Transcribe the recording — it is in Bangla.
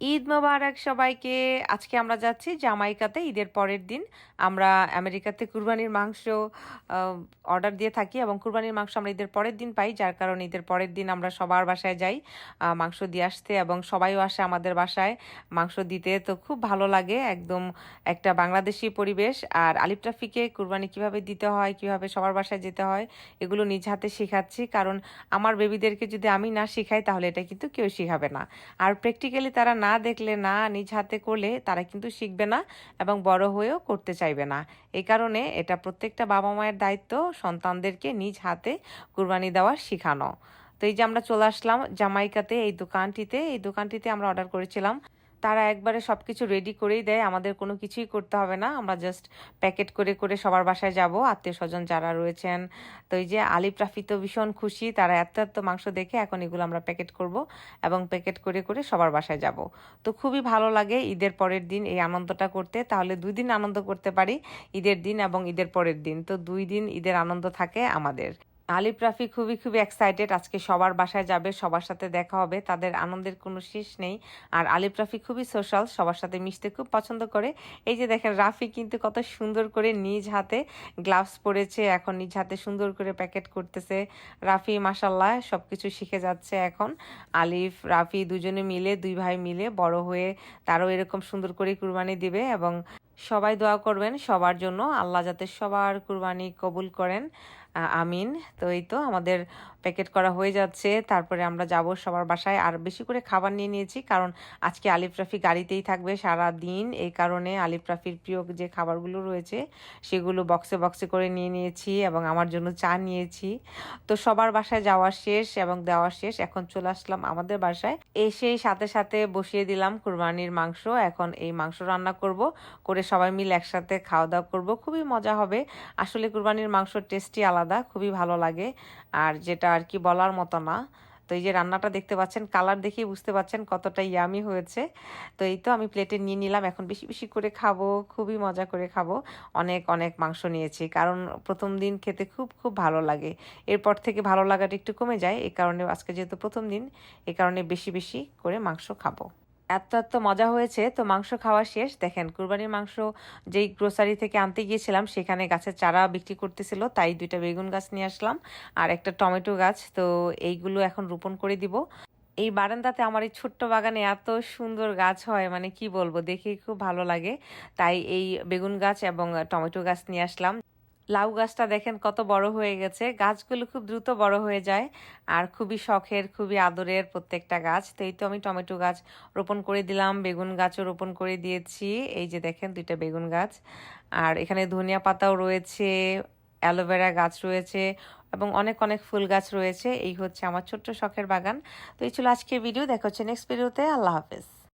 ঈদ মোবারক সবাইকে। আজকে আমরা যাচ্ছি জামাইকাতে, ঈদের পরের দিন। আমরা আমেরিকাতে কুরবানির মাংস অর্ডার দিয়ে থাকি এবং কুরবানির মাংস আমরা ঈদের পরের দিন পাই, যার কারণে ঈদের পরের দিন আমরা সবার বাসায় যাই মাংস দিয়ে আসতে এবং সবাইও আসে আমাদের বাসায় মাংস দিতে। তো খুব ভালো লাগে একদম একটা বাংলাদেশি পরিবেশ। আর আলিফ ট্রাফিকে কুরবানি কীভাবে দিতে হয়, কীভাবে সবার বাসায় যেতে হয়, এগুলো নিজ হাতে শেখাচ্ছি। কারণ আমার বেবিদেরকে যদি আমি না শেখাই, তাহলে এটা কিন্তু কেউ শেখাবে না। আর প্র্যাকটিক্যালি তারা না দেখলে না, নিজ হাতে করলে তারা কিন্তু শিখবে না এবং বড় হয়েও করতে চাইবে না। এই কারণে এটা প্রত্যেকটা বাবা মায়ের দায়িত্ব সন্তানদেরকে নিজ হাতে কুরবানি দেওয়া শেখানো। তো এই যে আমরা চলে আসলাম জামাইকাতে এই দোকানটিতে এই দোকানটিতে আমরা অর্ডার করেছিলাম তারা একবারে সব কিছু রেডি করেই দেয়, আমাদের কোনো কিছুই করতে হবে না। আমরা জাস্ট প্যাকেট করে করে সবার বাসায় যাব। আত্মীয় স্বজন যারা রয়েছেন, তো এই যে আলিফ, রাফি তো ভীষণ খুশি, তারা এত এত মাংস দেখে এখন এগুলো আমরা প্যাকেট করব এবং প্যাকেট করে করে সবার বাসায় যাব। তো খুবই ভালো লাগে ঈদের পরের দিন এই আনন্দটা করতে। তাহলে দুই দিন আনন্দ করতে পারি, ঈদের দিন এবং ঈদের পরের দিন। তো দুই দিন ঈদের আনন্দ থাকে আমাদের। আলিফ, রাফি খুবই খুবই এক্সাইটেড আজকে সবার বাসায় যাবে, সবার সাথে দেখা হবে, তাদের আনন্দের কোনো শেষ নেই। আর আলিফ, রাফি খুবই সোশ্যাল সবার সাথে মিশতে খুব পছন্দ করে। এই যে দেখেন, রাফি কিন্তু কত সুন্দর করে নিজ হাতে গ্লাভস পরেছে, এখন নিজ হাতে সুন্দর করে প্যাকেট করতেছে। রাফি মাসাল্লাহ সব কিছু শিখে যাচ্ছে এখন। আলিফ, রাফি দুজনে মিলে, দুই ভাই মিলে বড় হয়ে তারও এরকম সুন্দর করে কুরবানি দিবে এবং সবাই দোয়া করবেন, সবার জন্য। আল্লাহ যাতে সবার কুরবানি কবুল করেন। আমিন। তো এই তো আমাদের প্যাকেট করা হয়ে যাচ্ছে। তারপরে আমরা যাব সবার বাসায়। আর বেশি করে খাবার নিয়ে নিয়েছি, কারণ আজকে আলিফ রাফি গাড়িতেই থাকবে সারা দিন এই কারণে আলিফ রাফির প্রিয় যে খাবারগুলো রয়েছে, সেগুলো বক্সে বক্সে করে নিয়ে নিয়েছি এবং আমার জন্য চা নিয়েছি। তো সবার বাসায় যাওয়া শেষ এবং দেওয়া শেষ। এখন চলে আসলাম আমাদের বাসায়। এসেই সাথে সাথে বসিয়ে দিলাম কুরবানির মাংস। এখন এই মাংস রান্না করব, করে সবাই মিলে একসাথে খাওয়া দাওয়া করব। খুবই মজা হবে। আসলে কুরবানির মাংস টেস্টি আলাদা, খুবই ভালো লাগে। আর যেটা আর কি বলার মতো না। তো এই যে রান্নাটা দেখতে পাচ্ছেন, কালার দেখেই বুঝতে পাচ্ছেন কতটা ইয়ামি হয়েছে। তো এই তো আমি প্লেটে নিয়ে নিলাম, এখন বেশি বেশি করে খাব, খুবই মজা করে খাব। অনেক অনেক মাংস নিয়েছি, কারণ প্রথম দিন খেতে খুব খুব ভালো লাগে। এরপর থেকে ভালো লাগাটা একটু কমে যায়, এই কারণে আজকে যেহেতু প্রথম দিন, এই কারণে বেশি বেশি করে মাংস খাব। এত এত মজা হয়েছে, তো মাংস খাওয়া শেষ। দেখেন, কুরবানির মাংস যেই গ্রোসারি থেকে আনতে গিয়েছিলাম, সেখানে গাছের চারা বিক্রি করতেছিল, তাই দুইটা বেগুন গাছ নিয়ে আসলাম আর একটা টমেটো গাছ। তো এইগুলো এখন রোপণ করে দিব। এই বারান্দাতে আমার এই ছোট্ট বাগানে এত সুন্দর গাছ হয় মানে কি বলব, দেখে খুব ভালো লাগে। তাই এই বেগুন গাছ এবং টমেটো গাছ নিয়ে আসলাম। লাউ গাছটা দেখেন কত বড় হয়ে গেছে। গাছগুলো খুব দ্রুত বড় হয়ে যায় আর খুবই শখের, খুবই আদরের প্রত্যেকটা গাছ। তো এই তো আমি টমেটো গাছ রোপণ করে দিলাম, বেগুন গাছও রোপণ করে দিয়েছি। এই যে দেখেন দুইটা বেগুন গাছ। আর এখানে ধনিয়া পাতাও রয়েছে, অ্যালোভেরা গাছ রয়েছে এবং অনেক অনেক ফুল গাছ রয়েছে। এই হচ্ছে আমার ছোট্ট শখের বাগান। তো এই ছিল আজকের ভিডিও। দেখা হচ্ছে নেক্সট ভিডিওতে। আল্লাহ হাফেজ।